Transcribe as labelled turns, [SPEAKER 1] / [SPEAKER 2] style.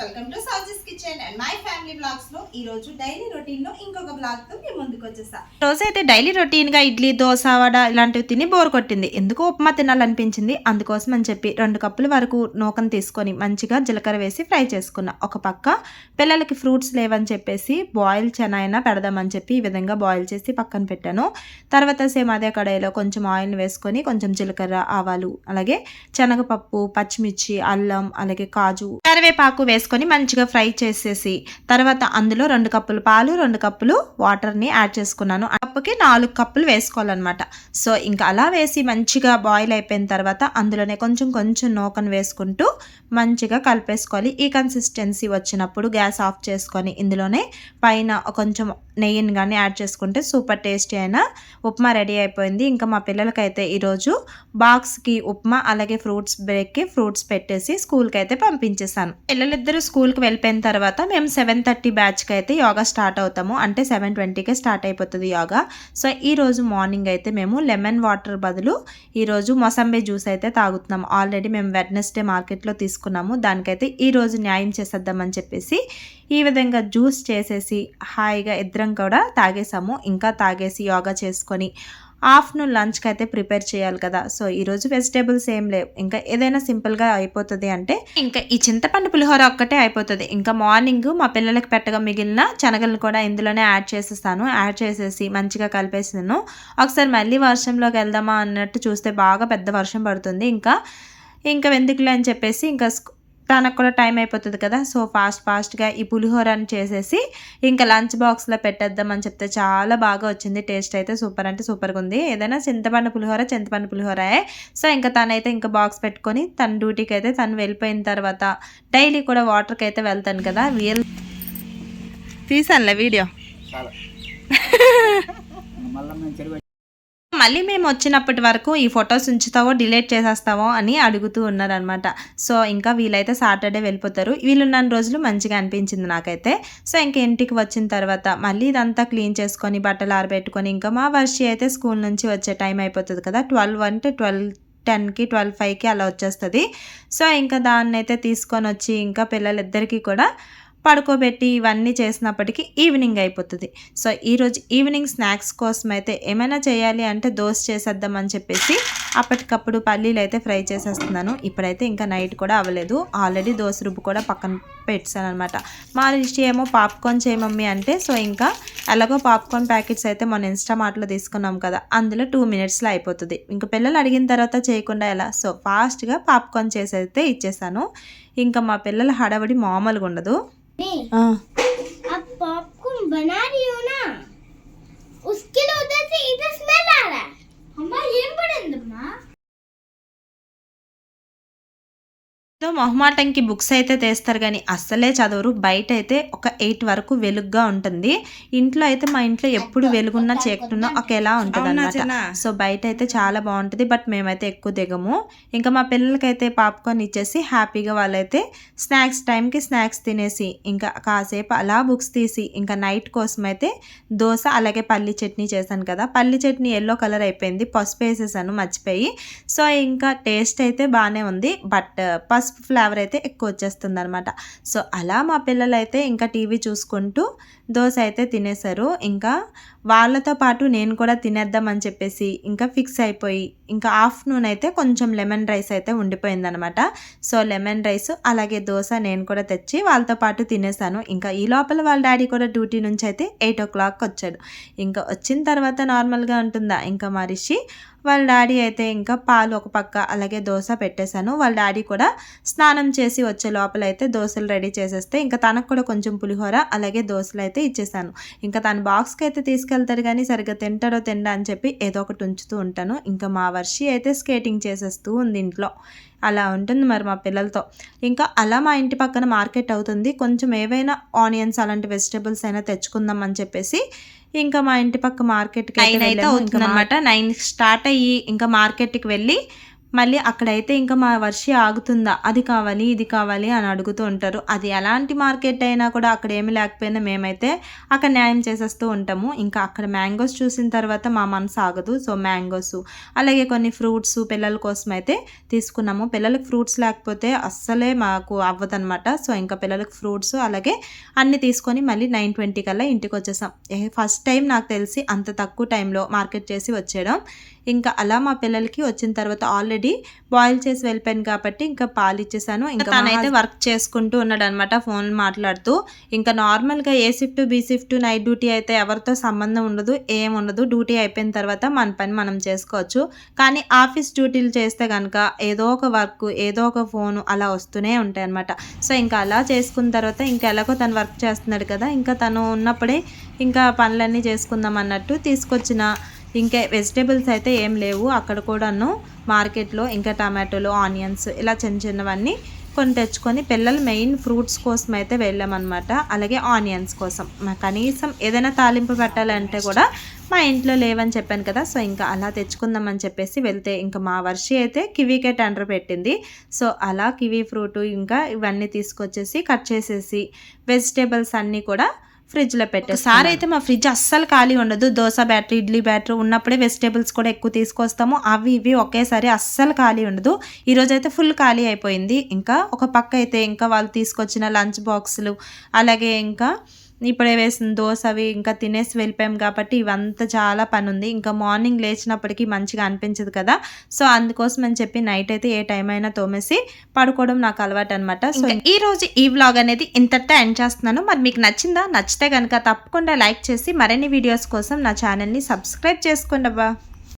[SPEAKER 1] Welcome to సాజెస్ kitchen and my family బ్లాగ్స్లో ఈ రోజు డైలీ రొటీన్లో ఇంకొక బ్లాగ్తో మేము ముందుకు వచ్చేసా రోజైతే డైలీ రొటీన్గా ఇడ్లీ దోశ వడ ఇలాంటివి తిని బోర్ కొట్టింది. ఎందుకు ఉప్మా తినాలనిపించింది? అందుకోసం అని చెప్పి రెండు కప్పుల వరకు నూకను తీసుకొని మంచిగా జీలకర్ర వేసి ఫ్రై చేసుకున్నా. ఒక పక్క పిల్లలకి ఫ్రూట్స్ లేవని చెప్పేసి బాయిల్ చెనాయినా పెడదామని చెప్పి ఈ విధంగా బాయిల్ చేసి పక్కన పెట్టాను. తర్వాత సేమ్ అదే కడాయిలో కొంచెం ఆయిల్ వేసుకొని కొంచెం జీలకర్ర ఆవాలు అలాగే శనగపప్పు పచ్చిమిర్చి అల్లం అలాగే కాజు కరివేపాకు వేసుకొని మంచిగా ఫ్రై చేసేసి తర్వాత అందులో రెండు కప్పులు పాలు రెండు కప్పులు వాటర్ని యాడ్ చేసుకున్నాను. ఆ కప్పుకి నాలుగు కప్పులు వేసుకోవాలన్నమాట. సో ఇంకా అలా వేసి మంచిగా బాయిల్ అయిపోయిన తర్వాత అందులోనే కొంచెం కొంచెం నూకను వేసుకుంటూ మంచిగా కలిపేసుకోవాలి. ఈ కన్సిస్టెన్సీ వచ్చినప్పుడు గ్యాస్ ఆఫ్ చేసుకొని ఇందులోనే పైన కొంచెం నెయ్యిని కానీ యాడ్ చేసుకుంటే సూపర్ టేస్టీ అయిన ఉప్మా రెడీ అయిపోయింది. ఇంకా మా పిల్లలకైతే ఈరోజు బాక్స్కి ఉప్మా అలాగే ఫ్రూట్స్ బ్రేక్కి ఫ్రూట్స్ పెట్టేసి స్కూల్కి అయితే పంపించేసాను పిల్లలిద్దరు స్కూల్కి వెళ్ళిపోయిన తర్వాత మేము సెవెన్ థర్టీ బ్యాచ్కి అయితే యోగా స్టార్ట్ అవుతాము. అంటే సెవెన్ ట్వంటీకే స్టార్ట్ అయిపోతుంది యోగా. సో ఈ రోజు మార్నింగ్ అయితే మేము లెమన్ వాటర్ బదులు ఈరోజు మొసంబే జ్యూస్ అయితే తాగుతున్నాం. ఆల్రెడీ మేము వెడ్నెస్డే మార్కెట్లో తీసుకున్నాము. దానికైతే ఈ రోజు న్యాయం చేసేద్దామని చెప్పేసి ఈ విధంగా జ్యూస్ చేసేసి హాయిగా ఇద్దరం కూడా తాగేసాము. ఇంకా తాగేసి యోగా చేసుకొని ఆఫ్టర్నూన్ లంచ్కి అయితే ప్రిపేర్ చేయాలి కదా. సో ఈరోజు వెజిటేబుల్స్ ఏం లేవు. ఇంకా ఏదైనా సింపుల్గా అయిపోతుంది అంటే ఇంకా ఈ చింతపండు పులిహోర ఒక్కటే అయిపోతుంది. ఇంకా మార్నింగ్ మా పిల్లలకి పెట్టగా మిగిలిన శనగలను కూడా ఇందులోనే యాడ్ చేసేస్తాను. యాడ్ చేసేసి మంచిగా కలిపేసాను. ఒకసారి మళ్ళీ వర్షంలోకి వెళ్దామా అన్నట్టు చూస్తే బాగా పెద్ద వర్షం పడుతుంది. ఇంకా ఇంకా వెందుకులే అని చెప్పేసి ఇంకా తనకు కూడా టైం అయిపోతుంది కదా. సో ఫాస్ట్ ఫాస్ట్గా ఈ పులిహోరని చేసేసి ఇంకా లంచ్ బాక్స్లో పెట్టేద్దామని చెప్తే చాలా బాగా వచ్చింది. టేస్ట్ అయితే సూపర్ అంటే సూపర్గా ఉంది. ఏదైనా చింతపండు పులిహోర చింతపండు పులిహోరే సో ఇంకా తనైతే ఇంకా బాక్స్ పెట్టుకొని తన డ్యూటీకి అయితే తను వెళ్ళిపోయిన తర్వాత డైలీ కూడా వాటర్కి అయితే వెళ్తాను కదా. Wheel తీసానులే video.
[SPEAKER 2] మళ్ళీ మేము
[SPEAKER 1] వచ్చినప్పటి వరకు ఈ ఫొటోస్ ఉంచుతావో డిలీట్ చేసేస్తావో అని అడుగుతూ ఉన్నారనమాట సో ఇంకా వీళ్ళైతే సాటర్డే వెళ్ళిపోతారు. వీళ్ళున్న రోజులు మంచిగా అనిపించింది నాకైతే. సో ఇంకా ఇంటికి వచ్చిన తర్వాత మళ్ళీ ఇదంతా క్లీన్ చేసుకొని బట్టలు ఆరబెట్టుకొని ఇంకా మా వర్షి అయితే స్కూల్ నుంచి వచ్చే టైం అయిపోతుంది కదా. ట్వెల్వ్ అంటే ట్వెల్వ్ టెన్కి ట్వెల్వ్ ఫైవ్కి అలా వచ్చేస్తుంది. సో ఇంకా దాన్ని అయితే తీసుకొని వచ్చి ఇంకా పిల్లలిద్దరికీ కూడా పడుకోబెట్టి ఇవన్నీ చేసినప్పటికీ ఈవినింగ్ అయిపోతుంది. సో ఈరోజు ఈవినింగ్ స్నాక్స్ కోసం అయితే ఏమైనా చేయాలి అంటే దోశ చేసేద్దామని చెప్పేసి అప్పటికప్పుడు పల్లీలు అయితే ఫ్రై చేసేస్తున్నాను. ఇప్పుడైతే ఇంకా నైట్ కూడా అవ్వలేదు. ఆల్రెడీ దోశ రుబ్బు కూడా పక్కన పెట్టాను అనమాట మా రిషి ఏమో పాప్కార్న్ చేయమమ్మీ అంటే సో ఇంకా ఎలాగో పాప్కార్న్ ప్యాకెట్స్ అయితే మన ఇన్స్టామార్ట్లో తీసుకున్నాం కదా అందులో టూ మినిట్స్లో అయిపోతుంది. ఇంకా పిల్లలు అడిగిన తర్వాత చేయకుండా ఎలా? సో ఫాస్ట్గా పాప్కార్న్ చేసి అయితే ఇచ్చేసాను. ఇంకా మా పిల్లల హడావడి మామూలుగా ఉండదు. ఆ.
[SPEAKER 3] अब पॉपकॉर्न बना रही हो ना उसके लिए
[SPEAKER 1] ఏదో మొహమాటంకి బుక్స్ అయితే తెస్తారు కానీ అస్సలే చదవరు. బయట అయితే ఒక ఎయిట్ వరకు వెలుగుగా ఉంటుంది. ఇంట్లో అయితే మా ఇంట్లో ఎప్పుడు వెలుగున్నా చీకటున్నా ఒకేలా ఉంటుంది అనమాట సో బయట అయితే చాలా బాగుంటుంది బట్ మేమైతే ఎక్కువ దిగము. ఇంకా మా పిల్లలకైతే పాప్కార్న్ ఇచ్చేసి హ్యాపీగా వాళ్ళైతే స్నాక్స్ టైంకి స్నాక్స్ తినేసి ఇంకా కాసేపు అలా బుక్స్ తీసి ఇంకా నైట్ కోసం అయితే దోశ అలాగే పల్లి చట్నీ చేశాను కదా. పల్లి చట్నీ ఎల్లో కలర్ అయిపోయింది పసుపు వేసేసాను మర్చిపోయి. సో ఇంకా టేస్ట్ అయితే బాగానే ఉంది బట్ పసుపు ఫ్లేవర్ అయితే ఎక్కువ వచ్చేస్తుంది అనమాట సో అలా మా పిల్లలు అయితే ఇంకా టీవీ చూసుకుంటూ దోశ అయితే తినేశారు. ఇంకా వాళ్ళతో పాటు నేను కూడా తినేద్దామని చెప్పేసి ఇంకా ఫిక్స్ అయిపోయి ఇంకా ఆఫ్టర్నూన్ అయితే కొంచెం లెమన్ రైస్ అయితే ఉండిపోయిందనమాట సో లెమన్ రైస్ అలాగే దోశ నేను కూడా తెచ్చి వాళ్ళతో పాటు తినేసాను ఇంకా ఈ లోపల వాళ్ళ డాడీ కూడా డ్యూటీ నుంచి అయితే ఎయిట్ ఓ క్లాక్ వచ్చాడు. ఇంకా వచ్చిన తర్వాత నార్మల్గా ఉంటుందా? ఇంకా మా రిషి వాళ్ళ డాడీ అయితే ఇంకా పాలు ఒక పక్క అలాగే దోశ పెట్టేశాను. వాళ్ళ డాడీ కూడా స్నానం చేసి వచ్చే లోపల అయితే దోశలు రెడీ చేసేస్తే ఇంకా తనకు కూడా కొంచెం పులిహోర అలాగే దోశలు అయితే ఇచ్చేసాను ఇంకా తను బాక్స్కి అయితే తీసుకెళ్తాడు కానీ సరిగ్గా తింటాడో తిండా అని చెప్పి ఏదో ఒకటి ఉంచుతూ ఉంటాను. ఇంకా మా వర్షి అయితే స్కేటింగ్ చేసేస్తూ ఉంది ఇంట్లో. అలా ఉంటుంది మరి మా పిల్లలతో. ఇంకా అలా మా ఇంటి పక్కన మార్కెట్ అవుతుంది. కొంచెం ఏవైనా ఆనియన్స్ అలాంటి వెజిటేబుల్స్ అయినా తెచ్చుకుందాం అని చెప్పేసి ఇంకా మా ఇంటి పక్క మార్కెట్కి నైన్ అయితే అవుతుంది అనమాట నైన్ స్టార్ట్ అయ్యి ఇంకా మార్కెట్కి వెళ్ళి మళ్ళీ అక్కడైతే ఇంకా మా వర్షి ఆగుతుందా? అది కావాలి ఇది కావాలి అని అడుగుతూ ఉంటారు. అది ఎలాంటి మార్కెట్ అయినా కూడా అక్కడ ఏమి లేకపోయినా మేమైతే అక్కడ న్యాయం చేసేస్తూ ఉంటాము. ఇంకా అక్కడ మ్యాంగోస్ చూసిన తర్వాత మా మనసు ఆగదు. సో మ్యాంగోస్ అలాగే కొన్ని ఫ్రూట్స్ పిల్లల కోసం అయితే తీసుకున్నాము. పిల్లలకు ఫ్రూట్స్ లేకపోతే అస్సలే మాకు అవ్వదనమాట సో ఇంకా పిల్లలకు ఫ్రూట్స్ అలాగే అన్నీ తీసుకొని మళ్ళీ నైన్ ట్వంటీ కల్లా ఇంటికి వచ్చేసాం. ఫస్ట్ టైం నాకు తెలిసి అంత తక్కువ టైంలో మార్కెట్ చేసి వచ్చేయడం ఇంకా అలా మా పిల్లలకి వచ్చిన తర్వాత ఆల్రెడీ బాయిల్ చేసి వెళ్ళిపోయాను కాబట్టి ఇంకా పాలు ఇచ్చేసాను. ఇంకా తనైతే వర్క్ చేసుకుంటూ ఉన్నాడు అనమాట ఫోన్ మాట్లాడుతూ. ఇంకా నార్మల్గా A shift B shift night duty అయితే ఎవరితో సంబంధం ఉండదు ఏం ఉండదు. డ్యూటీ అయిపోయిన తర్వాత మన పని మనం చేసుకోవచ్చు. కానీ ఆఫీస్ డ్యూటీలు చేస్తే కనుక ఏదో ఒక వర్క్ ఏదో ఒక ఫోన్ అలా వస్తూనే ఉంటాయి అనమాట సో ఇంకా అలా చేసుకున్న తర్వాత ఇంకా ఎలాగో తను వర్క్ చేస్తున్నాడు కదా ఇంకా తను ఉన్నప్పుడే ఇంకా పనులన్నీ చేసుకుందాం అన్నట్టు తీసుకొచ్చిన ఇంకా వెజిటేబుల్స్ అయితే ఏం లేవు. అక్కడ కూడాను మార్కెట్లో ఇంకా టమాటోలు ఆనియన్స్ ఇలా చిన్న చిన్నవన్నీ కొన్ని తెచ్చుకొని పిల్లలు మెయిన్ ఫ్రూట్స్ కోసం అయితే వెళ్ళామన్నమాట. అలాగే ఆనియన్స్ కోసం. కనీసం ఏదైనా తాలింపు పెట్టాలంటే కూడా మా ఇంట్లో లేవని చెప్పాను కదా సో ఇంకా అలా తెచ్చుకుందామని చెప్పేసి వెళ్తే ఇంకా మా వర్షి అయితే కివీకే టెండర్ పెట్టింది. సో అలా కివీ ఫ్రూట్ ఇంకా ఇవన్నీ తీసుకొచ్చేసి కట్ చేసేసి వెజిటేబుల్స్ అన్నీ కూడా ఫ్రిడ్జ్లో పెట్టే సార్ అయితే మా ఫ్రిడ్జ్ అస్సలు ఖాళీ ఉండదు. దోశ బ్యాటరీ ఇడ్లీ బ్యాటరీ ఉన్నప్పుడే వెజిటేబుల్స్ కూడా ఎక్కువ తీసుకొస్తాము. అవి ఇవి ఒకేసారి అస్సలు ఖాళీ ఉండదు. ఈరోజు అయితే ఫుల్ ఖాళీ అయిపోయింది. ఇంకా ఒక పక్క అయితే ఇంకా వాళ్ళు తీసుకొచ్చిన లంచ్ బాక్సులు అలాగే ఇంకా ఇప్పుడే వేసిన దోశ అవి ఇంకా తినేసి వెళ్ళిపోయాం కాబట్టి ఇవంతా చాలా పని ఉంది ఇంకా మార్నింగ్ లేచినప్పటికీ మంచిగా అనిపించదు కదా. సో అందుకోసం అని చెప్పి నైట్ అయితే ఏ టైం అయినా తోమేసి పడుకోవడం నాకు అలవాటు అనమాట సో ఈ రోజు ఈ వ్లాగ్ అనేది ఇంతటితో ఎండ్ చేస్తున్నాను. మరి మీకు నచ్చిందా? నచ్చితే కనుక తప్పకుండా లైక్ చేసి మరిన్ని వీడియోస్ కోసం నా ఛానల్ని సబ్స్క్రైబ్ చేసుకోండి అబ్బా.